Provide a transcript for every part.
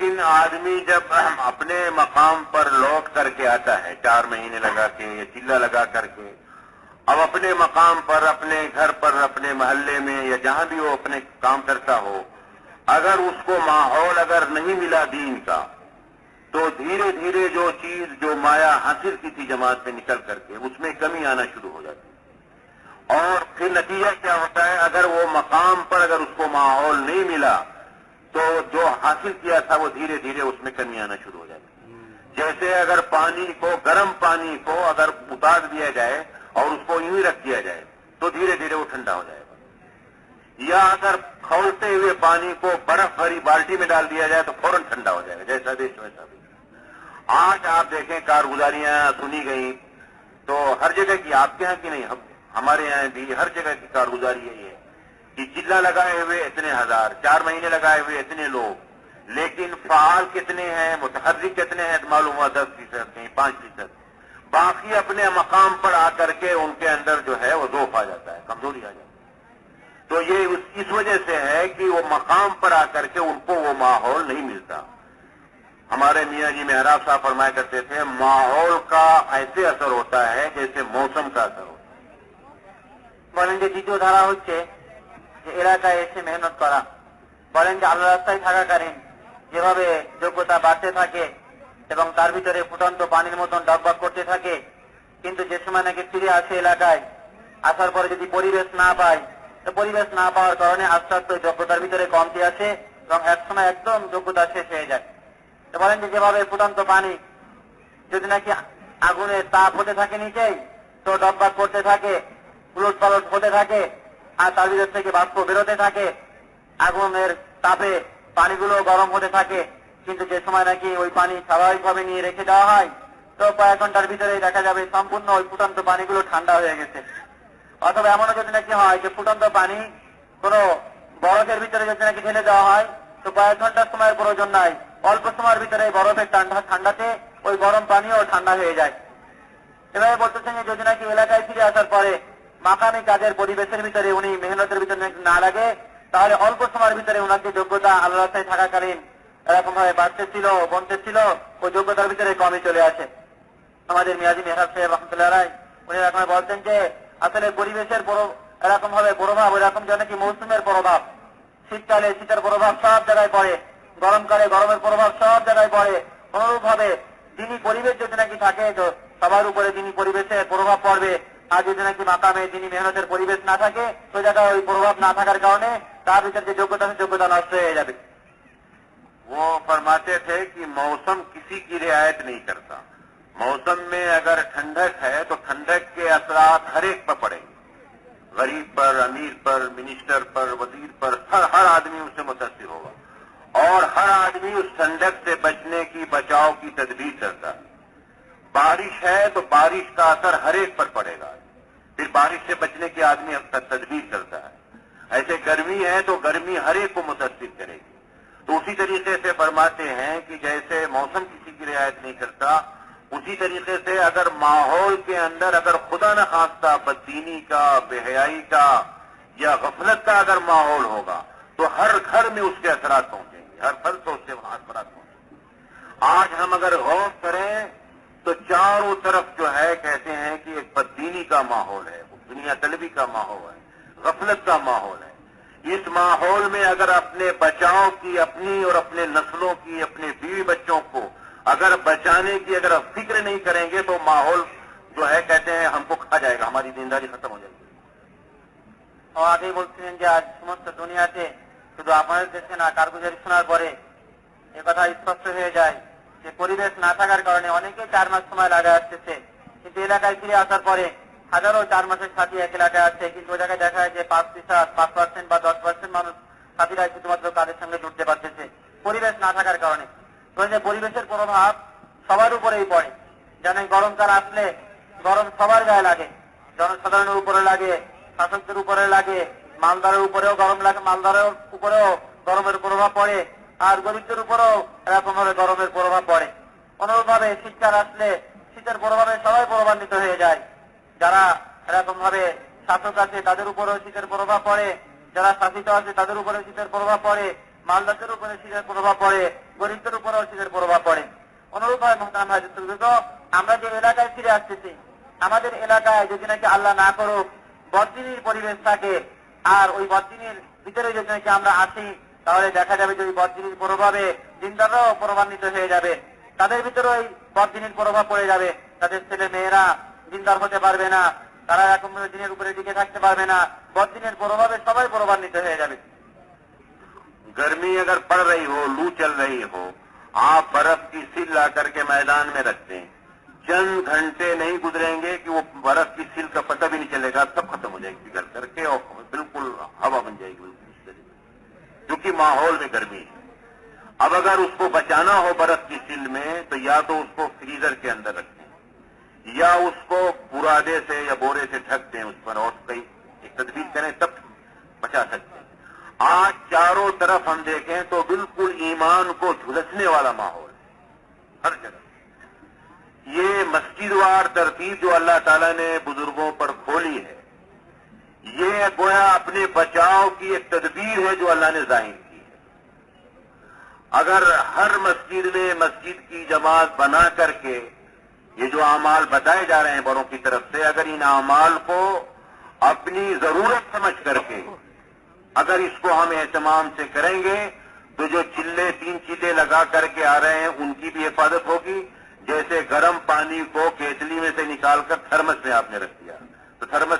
لیکن آدمی جب اپنے مقام پر لوٹ کر کے آتا ہے چار مہینے لگا کے یا چلہ لگا کر کے اب اپنے مقام پر اپنے گھر پر اپنے محلے میں یا جہاں بھی وہ اپنے کام کرتا ہو اگر اس کو ماحول اگر نہیں ملا دین کا تو دھیرے دھیرے جو چیز جو مایا حاصل کی تھی جماعت سے نکل کر کے اس میں کمی آنا شروع ہو جاتی اور پھر نتیجہ کیا ہوتا ہے اگر وہ مقام پر اگر اس کو ماحول نہیں ملا تو جو حاصل کیا تھا وہ دھیرے دھیرے اس میں کمی آنا شروع ہو جائے گی جیسے اگر پانی کو گرم پانی کو اگر اتار دیا جائے اور اس کو یوں ہی رکھ دیا جائے تو دھیرے دھیرے وہ ٹھنڈا ہو جائے گا یا اگر کھولتے ہوئے پانی کو برف بھری بالٹی میں ڈال دیا جائے تو فوراً ٹھنڈا ہو جائے گا جیسا دیش ویسا بھی آج آپ دیکھیں کارگزاریاں سنی گئی تو ہر جگہ کی آپ کے یہاں کی نہیں ہمارے یہاں بھی ہر جگہ کی کارگوزاری ہے یہ لگائے ہوئے اتنے ہزار چار مہینے لگائے ہوئے اتنے لوگ لیکن فعال کتنے ہیں متحرک کتنے ہیں معلوم ہوا دس فیصد نہیں پانچ فیصد باقی اپنے مقام پر آ کر کے ان کے اندر جو ہے وہ جاتا ہے کمزوری آ ہے تو یہ اس وجہ سے ہے کہ وہ مقام پر آ کر کے ان کو وہ ماحول نہیں ملتا ہمارے میاں جی محراب صاحب فرمایا کرتے تھے ماحول کا ایسے اثر ہوتا ہے جیسے موسم کا اثر ہوتا جی، ہوتے এলাকায় এসে মেহনত করা বলেন যে আল্লাহ রাস্তায় থাকাকালীন যেভাবে যোগ্যতা বাড়তে থাকে এবং তার ভিতরে ফুটন্ত পানির মতন ডকবাক করতে থাকে কিন্তু যে সময় নাকি ফিরে আসে এলাকায় আসার পরে যদি পরিবেশ না পায় তো পরিবেশ না পাওয়ার কারণে আস্তে আস্তে যোগ্যতার ভিতরে কমতি আসে এবং এক সময় একদম যোগ্যতা শেষ হয়ে যায় তো বলেন যেভাবে ফুটন্ত পানি যদি নাকি আগুনের তাপ হতে থাকে নিচেই তো ডকবাক করতে থাকে উলট পালট হতে থাকে আর তার ভিতর থেকে বাষ্প বেরোতে থাকে আগুনের তাপে পানিগুলো গরম হতে থাকে কিন্তু যে সময় নাকি ওই পানি স্বাভাবিকভাবে নিয়ে রেখে দেওয়া হয় তো কয়েক ঘন্টার ভিতরে দেখা যাবে সম্পূর্ণ ওই ফুটন্ত পানিগুলো ঠান্ডা হয়ে গেছে অথবা এমনও যদি নাকি হয় যে ফুটন্ত পানি কোন বরফের ভিতরে যদি নাকি ঢেলে দেওয়া হয় তো কয়েক ঘন্টার সময়ের প্রয়োজন নাই অল্প সময়ের ভিতরে বরফের ঠান্ডা ঠান্ডাতে ওই গরম পানিও ঠান্ডা হয়ে যায় এভাবে বলতেছেন যদি নাকি এলাকায় ফিরে আসার পরে মাকামি কাজের পরিবেশের ভিতরে উনি মেহনতের ভিতরে না লাগে তাহলে অল্প সময়ের ভিতরে ওনার যে যোগ্যতা আল্লাহ রাস্তায় থাকাকালীন এরকম ভাবে বাড়তে ছিল বনতে ছিল ও যোগ্যতার ভিতরে কমে চলে আসে আমাদের মিয়াজি মেহরাব সাহেব রহমতুল্লাহ রায় উনি এরকম বলতেন যে আসলে পরিবেশের এরকম ভাবে প্রভাব এরকম যে নাকি মৌসুমের প্রভাব শীতকালে শীতের প্রভাব সব জায়গায় পড়ে গরমকালে গরমের প্রভাব সব জায়গায় পড়ে অনুরূপ ভাবে যিনি পরিবেশ যদি নাকি থাকে তো সবার উপরে যিনি পরিবেশের প্রভাব পড়বে যাবে وہ فرماتے تھے کہ موسم کسی کی رعایت نہیں کرتا موسم میں اگر ٹھنڈک ہے تو ٹھنڈک کے اثرات ہر ایک پر پڑیں گے غریب پر امیر پر منسٹر پر وزیر پر ہر ہر آدمی اس سے متاثر ہوگا اور ہر آدمی اس ٹھنڈک سے بچنے کی بچاؤ کی تدبیر کرتا بارش ہے تو بارش کا اثر ہر ایک پر پڑے گا پھر بارش سے بچنے کی آدمی تدبیر کرتا ہے ایسے گرمی ہے تو گرمی ہر ایک کو متاثر کرے گی تو اسی طریقے سے فرماتے ہیں کہ جیسے موسم کسی کی رعایت نہیں کرتا اسی طریقے سے اگر ماحول کے اندر اگر خدا نہ خاصہ بدینی کا بے حیائی کا یا غفلت کا اگر ماحول ہوگا تو ہر گھر میں اس کے اثرات پہنچیں گے ہر فرد سے اس کے اثرات پہنچیں گے آج ہم اگر غور چاروں طرف جو ہے کہتے ہیں کہ ایک بدینی کا ماحول ہے دنیا طلبی کا ماحول ہے غفلت کا ماحول ہے اس ماحول میں اگر اپنے بچاؤ کی اپنی اور اپنے نسلوں کی اپنے بیوی بچوں کو اگر بچانے کی اگر فکر نہیں کریں گے تو ماحول جو ہے کہتے ہیں ہم کو کھا جائے گا ہماری دینداری ختم ہو جائے گی اور آگے بولتے ہیں دنیا کے جو آپ نا کارگزاری ناک بڑھے یہ پتا اسپشٹ ہو جائے যে পরিবেশ না থাকার কারণে অনেকে চার মাস সময় লাগায় আসতেছে কিন্তু এলাকায় ফিরে আসার পরে হাজারো চার মাসের সাথে এক এলাকায় আসছে কিন্তু ওই জায়গায় দেখা যায় যে পাঁচ পিসার পাঁচ পার্সেন্ট বা দশ পার্সেন্ট মানুষ সাথীরা শুধুমাত্র তাদের সঙ্গে জুড়তে পারতেছে পরিবেশ না থাকার কারণে তো যে পরিবেশের প্রভাব সবার উপরেই পড়ে জানেন গরমকাল আসলে গরম সবার গায়ে লাগে জনসাধারণের উপরে লাগে শাসকদের উপরে লাগে মালদারের উপরেও গরম লাগে মালদারের উপরেও গরমের প্রভাব পড়ে আর গরিবদের উপরও এরকম ভাবে গরমের প্রভাব পড়ে অনুরূপ ভাবে শীতকাল আসলে শীতের প্রভাবে সবাই প্রভাবান্বিত হয়ে যায় যারা এরকম ভাবে শাসক আছে তাদের উপরেও শীতের প্রভাব পড়ে যারা শাসিত আছে তাদের উপরে শীতের প্রভাব পড়ে মালদাসের উপরে শীতের প্রভাব পড়ে গরিবদের উপরেও শীতের প্রভাব পড়ে অনুরূপ হয় আমরা যে এলাকায় ফিরে আসতেছি আমাদের এলাকায় যদি নাকি আল্লাহ না করুক বদিনীর পরিবেশ থাকে আর ওই বদিনীর ভিতরে যদি নাকি আমরা আসি তাহলে দেখা যাবে যে ওই বদিনীর প্রভাবে দিনদারও প্রভান্বিত হয়ে যাবে তাদের ভিতরে ওই বদিনীর প্রভাব পড়ে যাবে তাদের ছেলে মেয়েরা দিনদার হতে পারবে না তারা এরকম দিনের উপরে টিকে থাকতে পারবে না বদিনীর প্রভাবে সবাই প্রভান্বিত হয়ে যাবে গরমি اگر পড় رہی ہو لو چل رہی ہو آپ برف کی سل لا کر کے میدان میں رکھتے ہیں چند گھنٹے نہیں گزریں گے کہ وہ برف کی سل کا پتہ بھی نہیں چلے گا سب ختم ہو جائے گی گھر کر کے اور ماحول میں گرمی ہے اب اگر اس کو بچانا ہو برف کی سل میں تو یا تو اس کو فریزر کے اندر رکھیں یا اس کو برادے سے یا بورے سے ڈھک دیں اس پر اور کئی تدبیر کریں تب بچا سکتے ہیں آج چاروں طرف ہم دیکھیں تو بالکل ایمان کو جھلسنے والا ماحول ہے ہر جگہ یہ مسجد وار ترتیب جو اللہ تعالیٰ نے بزرگوں پر کھولی ہے یہ گویا اپنے بچاؤ کی ایک تدبیر ہے جو اللہ نے ظاہر اگر ہر مسجد میں مسجد کی جماعت بنا کر کے یہ جو اعمال بتائے جا رہے ہیں بڑوں کی طرف سے اگر ان اعمال کو اپنی ضرورت سمجھ کر کے اگر اس کو ہم اہتمام سے کریں گے تو جو چلے تین چلے لگا کر کے آ رہے ہیں ان کی بھی حفاظت ہوگی جیسے گرم پانی کو کیتلی میں سے نکال کر تھرمس میں آپ نے رکھ دیا تو تھرمس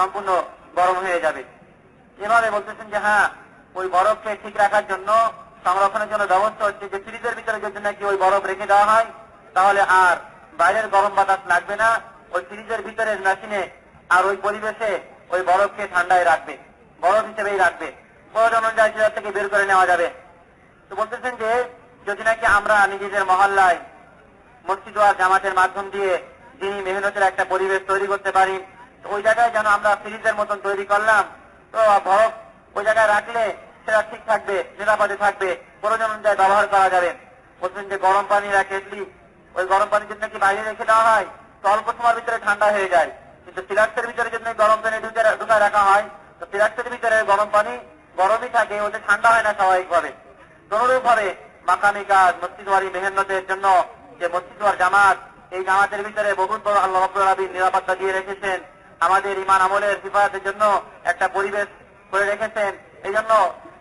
সম্পূর্ণ গরম হয়ে যাবে এভাবে বলতেছেন যে হ্যাঁ ওই বরফকে ঠিক রাখার জন্য সংরক্ষণের জন্য ব্যবস্থা হচ্ছে যে ফ্রিজের ভিতরে যদি নাকি ওই বরফ রেখে দেওয়া হয় তাহলে আর বাইরের গরম বাতাস লাগবে না ওই ফ্রিজের ভিতরে মেশিনে আর ওই পরিবেশে ওই বরফকে ঠান্ডায় রাখবে বরফ হিসেবেই রাখবে প্রয়োজন অনুযায়ী সেটা থেকে বের করে নেওয়া যাবে তো বলতেছেন যে যদি নাকি আমরা নিজেদের মহল্লায় মসজিদ জামাতের মাধ্যম দিয়ে যিনি মেহনতের একটা পরিবেশ তৈরি করতে পারি ওই জায়গায় যেন আমরা ফ্রিজের মতন তৈরি করলাম তো বরফ ওই জায়গায় রাখলে সেটা ঠিক থাকবে নিরাপদে থাকবে প্রয়োজন অনুযায়ী ব্যবহার করা যাবে প্রথম যে গরম পানি রাখে ইডলি ওই গরম পানি যদি নাকি বাইরে রেখে দেওয়া হয় তো অল্প সময়ের ভিতরে ঠান্ডা হয়ে যায় কিন্তু ফ্লাক্সের ভিতরে যদি গরম পানি ঢুকে ঢুকায় রাখা হয় তো ফ্লাক্সের ভিতরে গরম পানি গরমই থাকে ওতে ঠান্ডা হয় না স্বাভাবিকভাবে অনুরূপ ভাবে মাকামি কাজ মসজিদওয়ারি মেহেন্নতের জন্য যে মসজিদওয়ার জামাত এই জামাতের ভিতরে বহুত বড় আল্লাহ নিরাপত্তা দিয়ে রেখেছেন আমাদের ইমান আমলের হিফাজতের জন্য একটা পরিবেশ করে রেখেছেন এই জন্য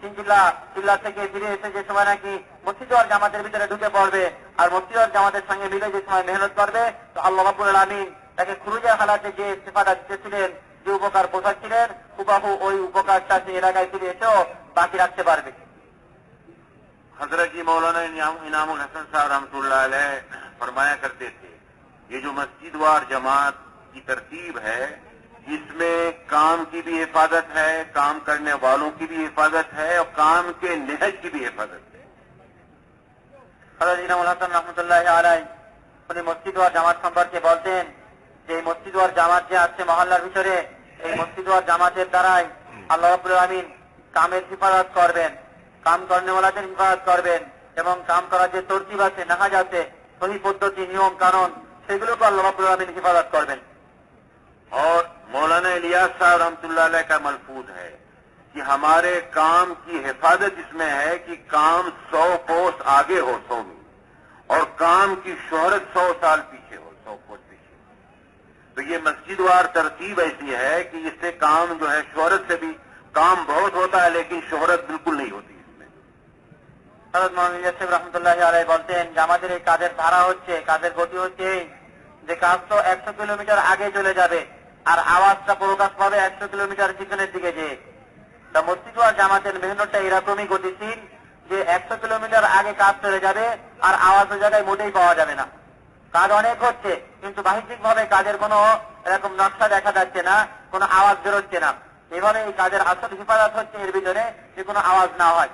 চিল্লা চিল্লা থেকে ফিরে এসে যে সময় নাকি মসজিদর জামাতের ভিতরে ঢুকে পড়বে আর মসজিদর জামাতের সঙ্গে মিলে যে সময় মেহনত করবে তো আল্লাহ বাবুল আলমিন তাকে খুরুজা হালাতে যে ইস্তেফাটা দিতেছিলেন যে উপকার বোঝাচ্ছিলেন উপাহু ওই উপকারটা সেই এলাকায় ফিরে এসেও বাকি রাখতে পারবে حضرت মৌলানা انعام الحسن صاحب رحمۃ اللہ علیہ فرمایا کرتے تھے یہ جو مسجد وار جماعت کی ترتیب ہے इसमें काम की भी हिफाजत है काम करने वालों की भी हिफाजत রহমতুল্লাহ মসজিদ ওয়ার জামাত সম্পর্কে বলতেন যে এই মসজিদ ওয়ার জামাত যে আছে মহল্লার ভিতরে এই মসজিদ ওয়ার জামাতের দ্বারাই আল্লাহ রবুল আমিন কামের হিফাজত করবেন কাম কর্মওয়ালাদের হিফাজত করবেন এবং কাম করার যে তরতিব আছে নাহাজ আছে সহি পদ্ধতি নিয়ম কানুন সেগুলোকে আল্লাহ রবুল আমিন হিফাজত করবেন اور مولانا الیاس صاحب رحمت اللہ علیہ کا ملفوظ ہے کہ ہمارے کام کی حفاظت اس میں ہے کہ کام سو کوس آگے ہو سو میں اور کام کی شہرت سو سال پیچھے ہو سو کوس پیچھے تو یہ مسجد وار ترتیب ایسی ہے کہ اس سے کام جو ہے شہرت سے بھی کام بہت ہوتا ہے لیکن شہرت بالکل نہیں ہوتی اس میں جامع کا در تارا ہوتے کادر گوٹی ہوتے تو ایک سو کلو آگے چلے جاتے আর আওয়াজটা প্রকাশ পাবে একশো কিলোমিটার পিছনের দিকে যে তা মস্তিকুয়া জামাতের মেহনতটা এরকমই গতিশীল যে একশো কিলোমিটার আগে কাজ চলে যাবে আর আওয়াজ জায়গায় মোটেই পাওয়া যাবে না কাজ অনেক হচ্ছে কিন্তু বাহ্যিক ভাবে কাজের কোনো এরকম নকশা দেখা যাচ্ছে না কোনো আওয়াজ বেরোচ্ছে না এভাবে এই কাজের আসল হিফাজত হচ্ছে এর ভিতরে যে কোনো আওয়াজ না হয়